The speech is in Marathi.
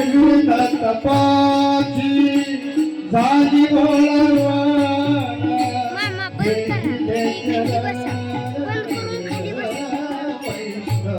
वेगळी तलतपाची जागी बोलवा